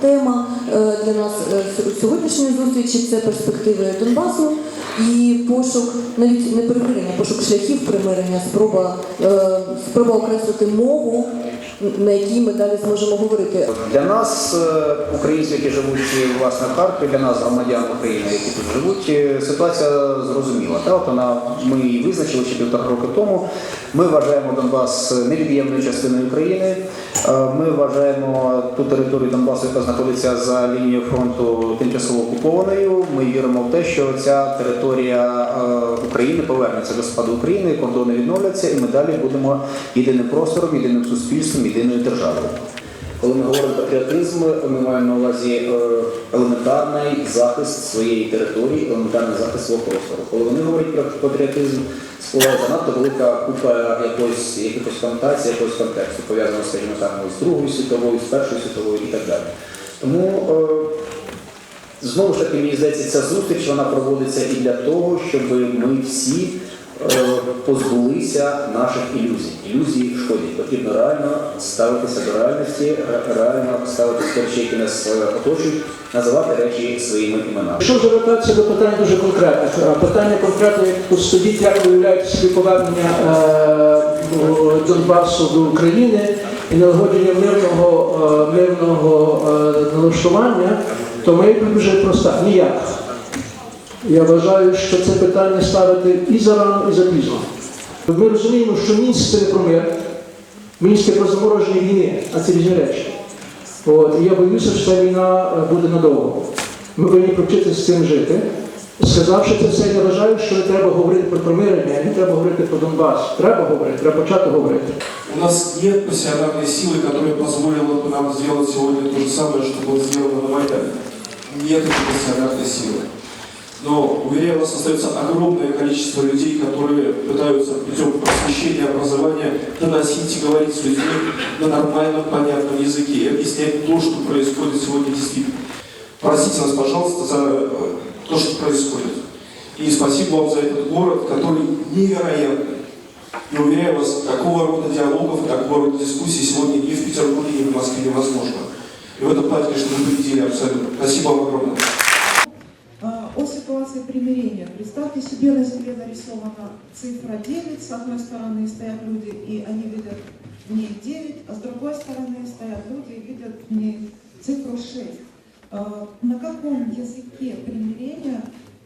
тема е, для нас е, сьогоднішньої зустрічі це перспективи Донбасу і пошук, навіть не примирення, пошук шляхів примирення, спроба, е, спроба окреслити мову, на якій ми далі зможемо говорити. Для нас, е, українців, які живуть власне в Харкові, для нас, громадян України, які тут живуть, е, ситуація зрозуміла. Та, от вона, ми її визначили ще півтора роки тому. Ми вважаємо Донбас невід'ємною частиною України. Е, Ми вважаємо ту територію Донбасу, яка знаходиться за лінією фронту, тимчасово окупованою. Ми віримо в те, що ця територія України повернеться до складу України, кордони відновляться, і ми далі будемо єдиним простором, єдиним суспільством, єдиною державою. Коли ми говоримо патріотизм, ми маємо на увазі е, елементарний захист своєї території, елементарний захист свого простору. Коли вони говорять про патріотизм, спливає занадто велика купа якоїсь якихось конотацій, якогось контексту, пов'язаного, скажімо так, з Другою світовою, з Першою світовою і так далі. Тому е, Знову ж таки, мені здається, ця зустріч вона проводиться і для того, щоб ми всі позбулися наших ілюзій. Ілюзії шкодять. Потрібно реально ставитися до реальності, реально ставитися до речей, які нас е, оточують, називати речі своїми іменами. Якщо звертатися до питань дуже конкретних, питання конкретно, як стоїть, як виявляють собі повернення е, Донбасу до України і налагодження мирного, е, мирного е, налаштування, то моя дуже проста. Ніяк. Я вважаю, що це питання ставити і зарано, і запізно. Ми розуміємо, що Мінськ це не про мир, Мінськ це про замороження війни, а це різні речі. От, і я боюся, що ця війна е, буде надовго. Ми повинні провчитися з цим жити. Сказавши це все, я вважаю, що не треба говорити про примирення, не треба говорити про Донбас. Треба говорити, треба почати говорити. У нас нет пассионарной силы, которая позволила бы нам сделать сегодня то же самое, что было сделано на Майдане. Нет этой пассионарной силы. Но, уверяю вас, остается огромное количество людей, которые пытаются путем просвещения, образования доносить и говорить с людьми на нормальном, понятном языке и объяснять то, что происходит сегодня действительно. Простите нас, пожалуйста, за э, то, что происходит. И спасибо вам за этот город, который невероятный. И уверяю вас, такого рода диалогов, такого рода дискуссий сегодня ни в Петербурге, ни в Москве невозможно. И в этом плане, конечно, мы победили абсолютно. Спасибо вам огромное А, О ситуации примирения. Представьте себе, на земле нарисована цифра 9, с одной стороны стоят люди, и они видят в ней 9, а с другой стороны стоят люди и видят в ней цифру 6. А, На каком языке примирения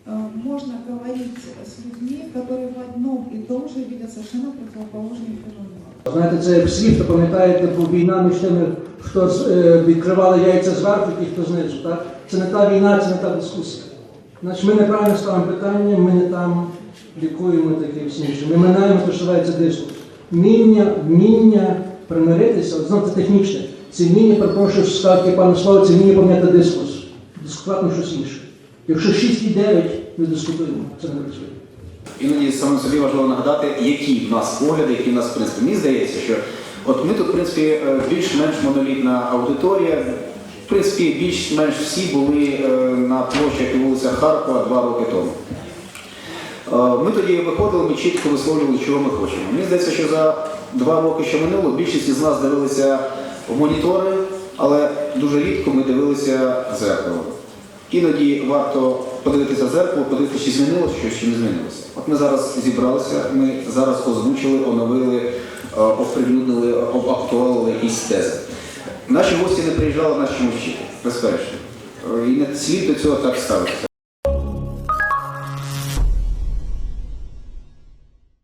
а, можно говорить с людьми, которые в одном и том же видят совершенно противоположные феномены? Знаєте, це як слів, то пам'ятаєте, бо війна між тими, хто з- е, відкривали яйця зверху, і хто знизу. Так? Це не та війна, це не та дискусія. Значить, ми неправильно ставимо питання, ми не там лікуємо таке всі інше. Ми минаємо, що називається дискус. Вміння, вміння примиритися, це технічне. Це вміння, перепрошую, таке пане слово, це вміння поміняти дискус. Дискутувати щось інше. Якщо 6 і 9 ми дискутуємо, це не працює. Іноді саме собі важливо нагадати, які в нас погляди, які в нас в принципі. Мені здається, що от ми тут, в принципі, е, більш-менш монолітна аудиторія. В принципі, більш-менш всі були е, на площах і вулицях Харкова два роки тому. Е, Ми тоді виходили, ми чітко висловлювали, чого ми хочемо. Мені здається, що за два роки, що минуло, більшість із нас дивилися в монітори, але дуже рідко ми дивилися в зеркало. Іноді варто подивитися в зеркало, подивитися, чи змінилося щось, чи не змінилося. От ми зараз зібралися, ми зараз озвучили, оновили, е, оприлюднили, об- актуалили якісь тези. Наші гості не приїжджали наші мужчини. Е, І не слід до цього так ставитися.